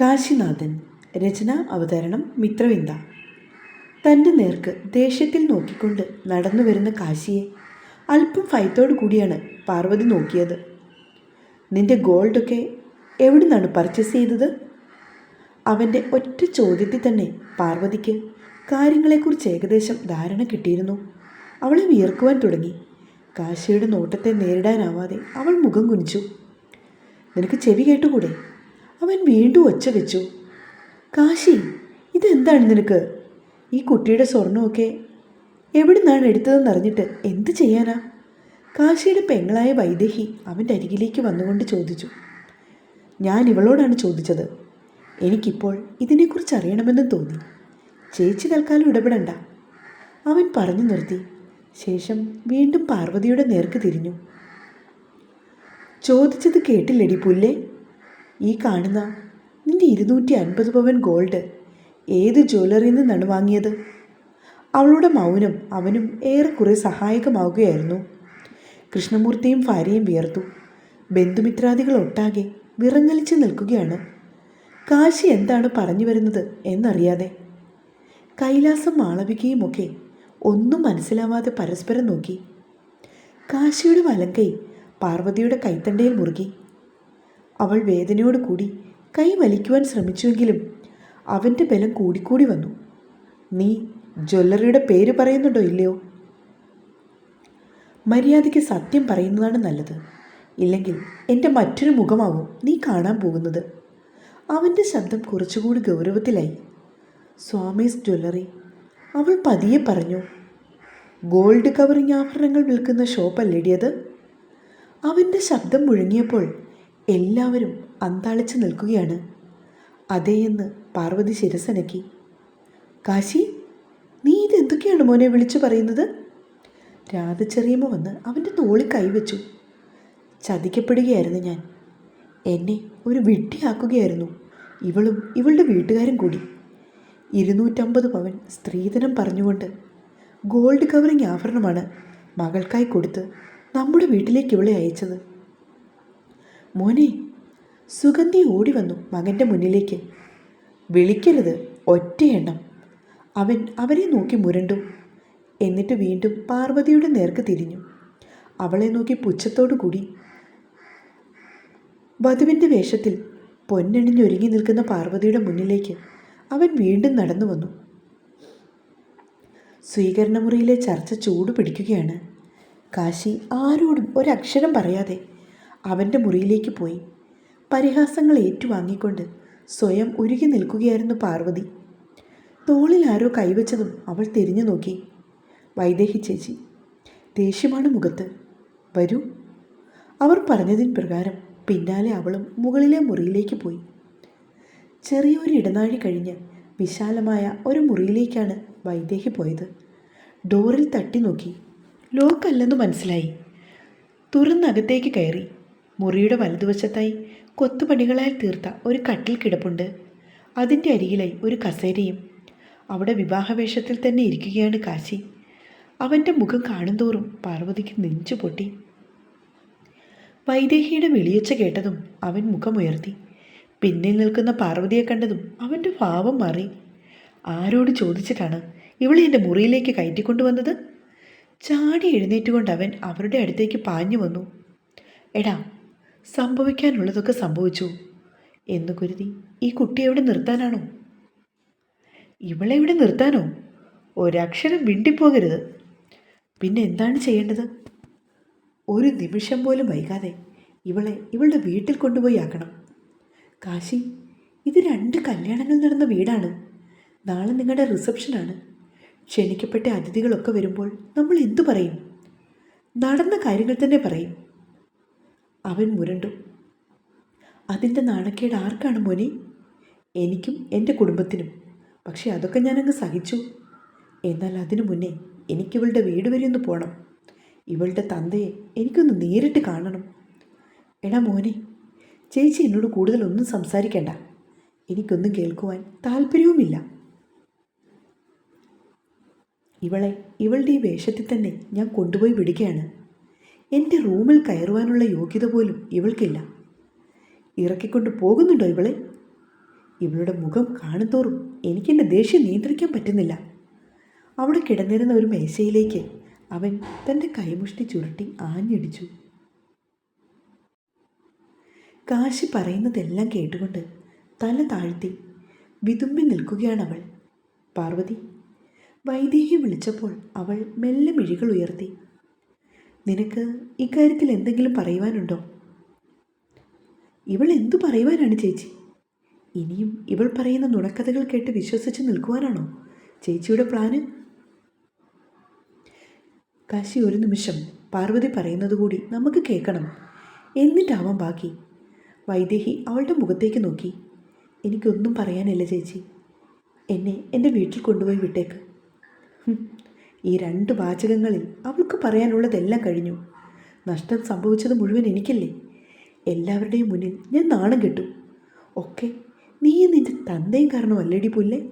കാശിനാഥൻ. രചന അവതരണം മിത്രവിന്ദ. തന്റെ നേർക്ക് ദേഷ്യത്തിൽ നോക്കിക്കൊണ്ട് നടന്നു വരുന്ന കാശിയെ അല്പം ഭയത്തോടു കൂടിയാണ് പാർവതി നോക്കിയത്. നിന്റെ ഗോൾഡൊക്കെ എവിടെ നിന്നാണ് പർച്ചേസ് ചെയ്തത്? അവന്റെ ഒറ്റ ചോദ്യത്തിൽ തന്നെ പാർവതിക്ക് കാര്യങ്ങളെക്കുറിച്ച് ഏകദേശം ധാരണ കിട്ടിയിരുന്നു. അവളെ വിയർക്കുവാൻ തുടങ്ങി. കാശിയുടെ നോട്ടത്തെ നേരിടാനാവാതെ അവൾ മുഖം കുനിച്ചു. നിനക്ക് ചെവി കേട്ടുകൂടെ? അവൻ വീണ്ടും ഒച്ച വെച്ചു. കാശി ഇതെന്താണ് നിനക്ക്? ഈ കുട്ടിയുടെ സ്വർണമൊക്കെ എവിടെ നിന്നാണ് എടുത്തതെന്ന് അറിഞ്ഞിട്ട് എന്ത് ചെയ്യാനാ? കാശിയുടെ പെങ്ങളായ വൈദേഹി അവന്റെ അരികിലേക്ക് വന്നുകൊണ്ട് ചോദിച്ചു. ഞാൻ ഇവളോടാണ് ചോദിച്ചത്. എനിക്കിപ്പോൾ ഇതിനെക്കുറിച്ച് അറിയണമെന്ന് തോന്നി. ചേച്ചി തൽക്കാലം ഇടപെടണ്ട. അവൻ പറഞ്ഞു നിർത്തി. ശേഷം വീണ്ടും പാർവതിയുടെ നേർക്ക് തിരിഞ്ഞു. ചോദിച്ചത് കേട്ടില്ലടി പുല്ലേ? ഈ കാണുന്ന നിന്റെ ഇരുന്നൂറ്റി അൻപത് പവൻ ഗോൾഡ് ഏത് ജ്വല്ലറിയിൽ നിന്നാണ് വാങ്ങിയത്? അവളുടെ മൗനം അവനും ഏറെക്കുറെ സഹായകമാവുകയായിരുന്നു. കൃഷ്ണമൂർത്തിയും ഭാര്യയും വിയർത്തു. ബന്ധുമിത്രാദികൾ ഒട്ടാകെ വിറങ്ങലിച്ച് നിൽക്കുകയാണ്. കാശി എന്താണ് പറഞ്ഞു വരുന്നത് എന്നറിയാതെ. കൈലാസം മാളവികയും ഒക്കെ ഒന്നും മനസ്സിലാവാതെ പരസ്പരം നോക്കി. കാശിയുടെ വലങ്കൈ പാർവതിയുടെ കൈത്തണ്ടയിൽ മുറുകി. അവൾ വേദനയോട് കൂടി കൈ വലിക്കുവാൻ ശ്രമിച്ചുവെങ്കിലും അവന്റെ ബലം കൂടിക്കൂടി വന്നു. നീ ജ്വല്ലറിയുടെ പേര് പറയുന്നുണ്ടോ ഇല്ലയോ? മര്യാദയ്ക്ക് സത്യം പറയുന്നതാണ് നല്ലത്. ഇല്ലെങ്കിൽ എന്റെ മറ്റൊരു മുഖമാവും നീ കാണാൻ പോകുന്നത്. അവന്റെ ശബ്ദം കുറച്ചുകൂടി ഗൗരവത്തിലായി. സ്വാമീസ് ജ്വല്ലറി അവൾ പതിയെ പറഞ്ഞു ഗോൾഡ് കവറിങ് ആഭരണങ്ങൾ വിൽക്കുന്ന ഷോപ്പല്ലേടിയത് അവന്റെ ശബ്ദം മുഴങ്ങിയപ്പോൾ എല്ലാവരും അന്താളിച്ച് നിൽക്കുകയാണ്. അതേയെന്ന് പാർവതി ശിരസനക്കി. കാശി നീ ഇതെന്തൊക്കെയാണ് മോനെ വിളിച്ചു പറയുന്നത്? രാധ ചെറിയമ്മ വന്ന് അവന്റെ തോളി കൈവച്ചു. ചതിക്കപ്പെടുകയായിരുന്നു ഞാൻ. എന്നെ ഒരു വിഡ്ഢിയാക്കുകയായിരുന്നു. ഇവളും ഇവളുടെ വീട്ടുകാരും കൂടി. ഇരുന്നൂറ്റമ്പത് പവൻ സ്ത്രീധനം പറഞ്ഞുകൊണ്ട് ഗോൾഡ് കവറിങ് ആഭരണമാണ് മകൾക്കായി കൊടുത്ത് നമ്മുടെ വീട്ടിലേക്ക് ഇവളെ അയച്ചത്. മോനെ സുഗന്ധി ഓടി വന്നു മകന്റെ മുന്നിലേക്ക്. വിളിക്കരുത് ഒറ്റയെണ്ണം അവൻ അവരെ നോക്കി മുരണ്ടു. എന്നിട്ട് വീണ്ടും പാർവതിയുടെ നേർക്ക് തിരിഞ്ഞു. അവളെ നോക്കി പുച്ഛത്തോടു കൂടി വധുവിന്റെ വേഷത്തിൽ പൊന്നണിഞ്ഞൊരുങ്ങി നിൽക്കുന്ന പാർവതിയുടെ മുന്നിലേക്ക് അവൻ വീണ്ടും നടന്നു വന്നു. സ്വീകരണമുറിയിലെ ചർച്ച ചൂടുപിടിക്കുകയാണ്. കാശി ആരോടും ഒരക്ഷരം പറയാതെ അവന്റെ മുറിയിലേക്ക് പോയി. പരിഹാസങ്ങൾ ഏറ്റുവാങ്ങിക്കൊണ്ട് സ്വയം ഉരുകി നിൽക്കുകയായിരുന്നു പാർവതി. തോളിൽ ആരോ കൈവച്ചതും അവൾ തിരിഞ്ഞു നോക്കി. വൈദേഹി ചേച്ചി ദേഷ്യമാണ് മുഖത്ത്. വരൂ. അവർ പറഞ്ഞതിന് പ്രകാരം പിന്നാലെ അവളും മുകളിലെ മുറിയിലേക്ക് പോയി. ചെറിയൊരു ഇടനാഴി കഴിഞ്ഞ് വിശാലമായ ഒരു മുറിയിലേക്കാണ് വൈദേഹി പോയത്. ഡോറിൽ തട്ടി നോക്കി. ലോക്കല്ലെന്ന് മനസ്സിലായി. തുറന്നകത്തേക്ക് കയറി. മുറിയുടെ വലതുവശത്തായി കൊത്തുപണികളാൽ തീർത്ത ഒരു കട്ടിൽ കിടപ്പുണ്ട്. അതിന്റെ അരികിലായി ഒരു കസേരയും. അവിടെ വിവാഹവേഷത്തിൽ തന്നെ ഇരിക്കുകയാണ് കാശി. അവന്റെ മുഖം കാണുന്തോറും പാർവതിക്ക് നെഞ്ചു പൊട്ടി. വൈദേഹിയുടെ വിളിയൊച്ച കേട്ടതും അവൻ മുഖമുയർത്തി. പിന്നിൽ നിൽക്കുന്ന പാർവതിയെ കണ്ടതും അവന്റെ ഭാവം മാറി. ആരോട് ചോദിച്ചിട്ടാണ് ഇവളെ എന്റെ മുറിയിലേക്ക് കയറ്റിക്കൊണ്ടുവന്നത്? ചാടി എഴുന്നേറ്റുകൊണ്ട് അവൻ അവരുടെ അടുത്തേക്ക് പാഞ്ഞു വന്നു. എടാ സംഭവിക്കാനുള്ളതൊക്കെ സംഭവിച്ചു. എന്ന് കരുതി ഈ കുട്ടി എവിടെ നിർത്താനാണോ? ഇവളെ ഇവിടെ നിർത്താനോ? ഒരക്ഷരം വിണ്ടിപ്പോകരുത് പിന്നെ എന്താണ് ചെയ്യേണ്ടത്? ഒരു നിമിഷം പോലും വൈകാതെ ഇവളെ ഇവളുടെ വീട്ടിൽ കൊണ്ടുപോയി ആക്കണം. കാശി ഇത് രണ്ട് കല്യാണങ്ങൾ നടന്ന വീടാണ്. നാളെ നിങ്ങളുടെ റിസപ്ഷനാണ് ക്ഷണിക്കപ്പെട്ട അതിഥികളൊക്കെ വരുമ്പോൾ നമ്മൾ എന്തു പറയും? നടന്ന കാര്യങ്ങൾ തന്നെ പറയും. അവൻ മുരണ്ടു. അതിന്റെ നാണക്കേട് ആർക്കാണ് മോനെ? എനിക്കും എന്റെ കുടുംബത്തിനും. പക്ഷേ അതൊക്കെ ഞാനങ്ങ് സഹിച്ചു. എന്നാൽ അതിനു മുന്നേ എനിക്കിവളുടെ വീട് വരെ ഒന്ന് പോകണം ഇവളുടെ തന്തയെ എനിക്കൊന്ന് നേരിട്ട് കാണണം. എടാ മോനെ ചേച്ചി എന്നോട് കൂടുതലൊന്നും സംസാരിക്കണ്ട. എനിക്കൊന്നും കേൾക്കുവാൻ താല്പര്യവുമില്ല. ഇവളെ ഇവളുടെ ഈ വേഷത്തിൽ തന്നെ ഞാൻ കൊണ്ടുപോയി വിടുകയാണ്. എന്റെ റൂമിൽ കയറുവാനുള്ള യോഗ്യത പോലും ഇവൾക്കില്ല. ഇറക്കിക്കൊണ്ട് പോകുന്നുണ്ടോ ഇവളെ? ഇവളുടെ മുഖം കാണുന്തോറും എനിക്കെന്റെ ദേഷ്യം നിയന്ത്രിക്കാൻ പറ്റുന്നില്ല. അവിടെ കിടന്നിരുന്ന ഒരു മേശയിലേക്ക് അവൻ തന്റെ കൈമുഷ്ടി ചുരുട്ടി ആഞ്ഞടിച്ചു. കാശി പറയുന്നതെല്ലാം കേട്ടുകൊണ്ട് തല താഴ്ത്തി വിതുമ്പി നിൽക്കുകയാണ് അവൾ. പാർവതി വൈദേഹി വിളിച്ചപ്പോൾ അവൾ മെല്ലെ മിഴികൾ ഉയർത്തി. നിനക്ക് ഇക്കാര്യത്തിൽ എന്തെങ്കിലും പറയുവാനുണ്ടോ? ഇവൾ എന്തു പറയുവാനാണ് ചേച്ചി? ഇനിയും ഇവൾ പറയുന്ന നുണക്കഥകൾ കേട്ട് വിശ്വസിച്ച് നിൽക്കുവാനാണോ ചേച്ചിയുടെ പ്ലാന്? കാശി ഒരു നിമിഷം പാർവതി പറയുന്നത് കൂടി നമുക്ക് കേൾക്കണം. എന്നിട്ടാവാം ബാക്കി. വൈദേഹി അവളുടെ മുഖത്തേക്ക് നോക്കി. എനിക്കൊന്നും പറയാനില്ല ചേച്ചി. എന്നെ എന്റെ വീട്ടിൽ കൊണ്ടുപോയി വിട്ടേക്ക്. ഈ രണ്ട് വാചകങ്ങളിൽ അവൾക്ക് പറയാനുള്ളതെല്ലാം കഴിഞ്ഞു. നഷ്ടം സംഭവിച്ചത് മുഴുവൻ എനിക്കല്ലേ? എല്ലാവരുടെയും മുന്നിൽ ഞാൻ നാണം കെട്ടു. ഒക്കെ നീ നിന്റെ തന്തയും കാരണമല്ലേടി പുല്ലേ?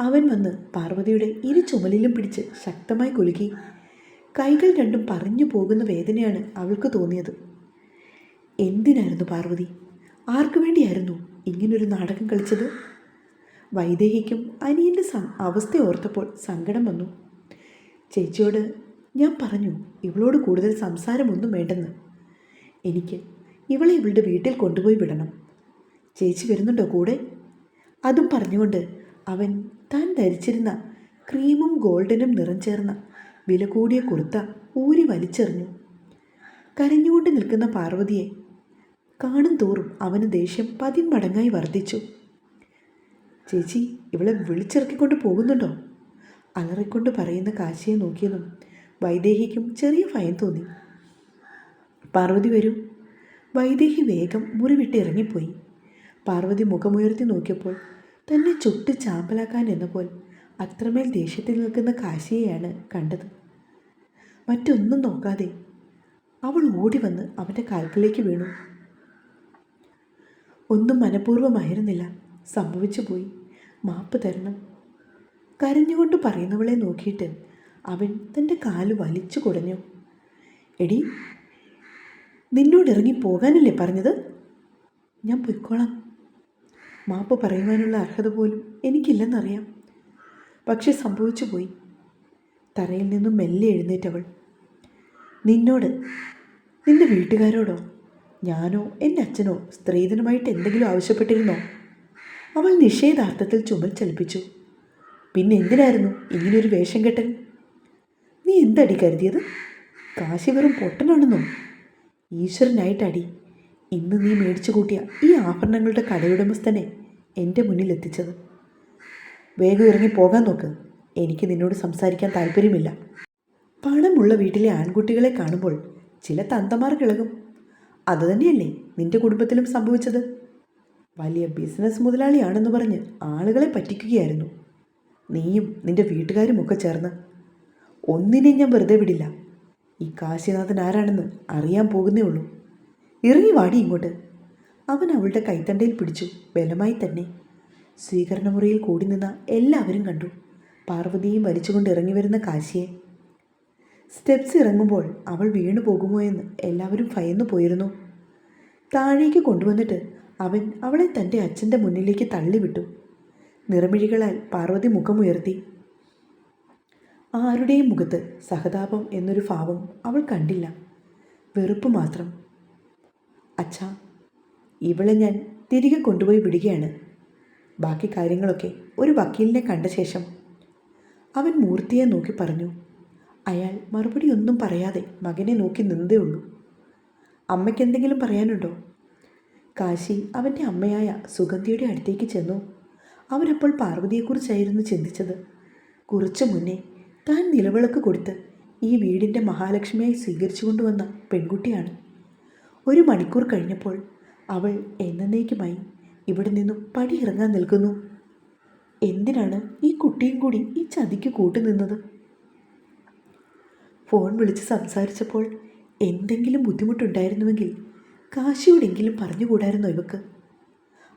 അവൻ വന്ന് പാർവതിയുടെ ഇരു ചുമലിലും പിടിച്ച് ശക്തമായി കുലുക്കി. കൈകൾ രണ്ടും പറഞ്ഞു പോകുന്ന വേദനയാണ് അവൾക്ക് തോന്നിയത്. എന്തിനായിരുന്നു പാർവതി? ആർക്കു വേണ്ടിയായിരുന്നു ഇങ്ങനൊരു നാടകം കളിച്ചത്? വൈദേഹിക്കും അനിയന്റെ അവസ്ഥ ഓർത്തപ്പോൾ സങ്കടം വന്നു. ചേച്ചിയോട് ഞാൻ പറഞ്ഞു ഇവളോട് കൂടുതൽ സംസാരമൊന്നും വേണ്ടെന്ന്. എനിക്ക് ഇവളെ ഇവളുടെ വീട്ടിൽ കൊണ്ടുപോയി വിടണം. ചേച്ചി വരുന്നുണ്ടോ കൂടെ? അതും പറഞ്ഞുകൊണ്ട് അവൻ താൻ ധരിച്ചിരുന്ന ക്രീമും ഗോൾഡനും നിറം ചേർന്ന വില കൂടിയ കുർത്ത ഊരി വലിച്ചെറിഞ്ഞു. കരഞ്ഞുകൊണ്ട് നിൽക്കുന്ന പാർവതിയെ കാണും തോറും അവന് ദേഷ്യം പതിന്മടങ്ങായി വർദ്ധിച്ചു. ചേച്ചി ഇവളെ വിളിച്ചിറക്കിക്കൊണ്ട് പോകുന്നുണ്ടോ? അലറിക്കൊണ്ട് പറയുന്ന കാശിയെ നോക്കിയതും വൈദേഹിക്കും ചെറിയ ഭയം തോന്നി. പാർവതി വരൂ. വൈദേഹി വേഗം മുറിവിട്ട് ഇറങ്ങിപ്പോയി. പാർവതി മുഖമുയർത്തി നോക്കിയപ്പോൾ തന്നെ ചുട്ട് ചാമ്പലാക്കാൻ എന്ന പോൽ അത്രമേൽ ദേഷ്യത്തിൽ നിൽക്കുന്ന കാശിയെയാണ് കണ്ടത്. മറ്റൊന്നും നോക്കാതെ അവൾ ഓടി വന്ന് അവന്റെ കാൽക്കിലേക്ക് വീണു. ഒന്നും മനഃപൂർവമായിരുന്നില്ല. സംഭവിച്ചു പോയി മാപ്പ് തരണം. കരഞ്ഞുകൊണ്ട് പറയുന്നവളെ നോക്കിയിട്ട് അവൻ തന്റെ കാൽ വലിച്ചു കുടഞ്ഞു. എടി നിന്നോട് ഇറങ്ങി പോകാനല്ലേ പറഞ്ഞത്? ഞാൻ പൊയ്ക്കോളാം. മാപ്പ് പറയുവാനുള്ള അർഹത പോലും എനിക്കില്ലെന്നറിയാം. പക്ഷെ സംഭവിച്ചു പോയി. തറയിൽ നിന്നും മെല്ലെ എഴുന്നേറ്റവൾ. നിന്നോട് നിന്റെ വീട്ടുകാരോടോ? ഞാനോ എന്റെ അച്ഛനോ സ്ത്രീധനമായിട്ട് എന്തെങ്കിലും ആവശ്യപ്പെട്ടിരുന്നോ? അവൾ നിഷേധാർത്ഥത്തിൽ ചുമൽ ചലിപ്പിച്ചു. പിന്നെ എന്തിനായിരുന്നു ഇങ്ങനൊരു വേഷം കെട്ടൻ നീ എന്തടി കരുതിയത്? കാശി വെറും പൊട്ടനാണെന്നോ? ഈശ്വരനായിട്ടടി ഇന്ന് നീ മേടിച്ചു കൂട്ടിയ ഈ ആഭരണങ്ങളുടെ കടയുടമസ്ഥനെ എന്റെ മുന്നിൽ എത്തിച്ചത്. വേഗം ഇറങ്ങി പോകാൻ നോക്ക്. എനിക്ക് നിന്നോട് സംസാരിക്കാൻ താല്പര്യമില്ല. പണമുള്ള വീട്ടിലെ ആൺകുട്ടികളെ കാണുമ്പോൾ ചില തന്തമാർ കിളകും. അതുതന്നെയല്ലേ നിന്റെ കുടുംബത്തിലും സംഭവിച്ചത്? വലിയ ബിസിനസ് മുതലാളിയാണെന്ന് പറഞ്ഞ് ആളുകളെ പറ്റിക്കുകയായിരുന്നു. നീയും നിന്റെ വീട്ടുകാരും ഒക്കെ ചേർന്ന്. ഒന്നിനെയും ഞാൻ വെറുതെ വിടില്ല. ഈ കാശിനാഥൻ ആരാണെന്ന് അറിയാൻ പോകുന്നേ ഉള്ളൂ. ഇറങ്ങി വാടി ഇങ്ങോട്ട്. അവൻ അവളുടെ കൈത്തണ്ടയിൽ പിടിച്ചു ബലമായി തന്നെ. സ്വീകരണമുറിയിൽ കൂടി നിന്ന എല്ലാവരും കണ്ടു. പാർവതിയും വലിച്ചുകൊണ്ട് ഇറങ്ങി വരുന്ന കാശിയെ. സ്റ്റെപ്സ് ഇറങ്ങുമ്പോൾ അവൾ വീണു പോകുമോ എന്ന് എല്ലാവരും ഭയന്നു പോയിരുന്നു. താഴേക്ക് കൊണ്ടുവന്നിട്ട് അവൻ അവളെ തന്റെ അച്ഛന്റെ മുന്നിലേക്ക് തള്ളിവിട്ടു. നിറമിഴികളാൽ പാർവതി മുഖമുയർത്തി. ആരുടെയും മുഖത്ത് സഹതാപം എന്നൊരു ഭാവം അവൾ കണ്ടില്ല. വെറുപ്പ് മാത്രം. അച്ഛാ ഇവളെ ഞാൻ തിരികെ കൊണ്ടുപോയി വിടുകയാണ്. ബാക്കി കാര്യങ്ങളൊക്കെ ഒരു വക്കീലിനെ കണ്ട ശേഷം. അവൻ മൂർത്തിയെ നോക്കി പറഞ്ഞു. അയാൾ മറുപടി ഒന്നും പറയാതെ മകനെ നോക്കി നിന്നതേ ഉള്ളൂ. അമ്മയ്ക്ക് എന്തെങ്കിലും പറയാനുണ്ടോ? കാശി അവന്റെ അമ്മയായ സുഗന്ധിയുടെ അടുത്തേക്ക് ചെന്നു. അവരപ്പോൾ പാർവതിയെക്കുറിച്ചായിരുന്നു ചിന്തിച്ചത്. കുറച്ചു മുന്നേ താൻ നിലവിളക്ക് കൊടുത്ത് ഈ വീടിന്റെ മഹാലക്ഷ്മിയായി സ്വീകരിച്ചു കൊണ്ടുവന്ന പെൺകുട്ടിയാണ്. ഒരു മണിക്കൂർ കഴിഞ്ഞപ്പോൾ അവൾ എന്നേക്കുമായി ഇവിടെ നിന്നും പടിയിറങ്ങാൻ നിൽക്കുന്നു. എന്തിനാണ് ഈ കുട്ടിയും കൂടി ഈ ചതിക്ക് കൂട്ടുനിന്നത് ഫോൺ വിളിച്ച് സംസാരിച്ചപ്പോൾ എന്തെങ്കിലും ബുദ്ധിമുട്ടുണ്ടായിരുന്നുവെങ്കിൽ കാശിയോടെങ്കിലും പറഞ്ഞുകൂടായിരുന്നോ ഇവക്ക്?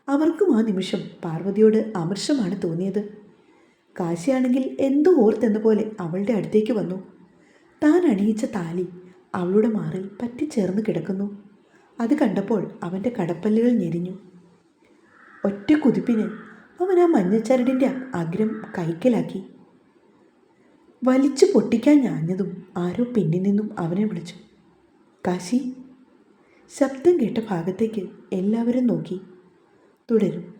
അവർക്കും ആ നിമിഷം പാർവതിയോട് അമർഷമാണ് തോന്നിയത്. കാശിയാണെങ്കിൽ എന്തോ ഓർത്തെന്ന പോലെ അവളുടെ അടുത്തേക്ക് വന്നു. താൻ അണിയിച്ച താലി അവളുടെ മാറിൽ പറ്റിച്ചേർന്ന് കിടക്കുന്നു. അത് കണ്ടപ്പോൾ അവന്റെ കടപ്പല്ലുകൾ ഞെരിഞ്ഞു. ഒറ്റ കുതിപ്പിന് അവൻ ആ മഞ്ഞച്ചരടിന്റെ അഗ്രം കൈക്കലാക്കി. വലിച്ചു പൊട്ടിക്കാൻ ഞാഞ്ഞതും ആരോ പിന്നിൽ നിന്നും അവനെ വിളിച്ചു. കാശി ശബ്ദം കേട്ട ഭാഗത്തേക്ക് എല്ലാവരും നോക്കി. തുടരും.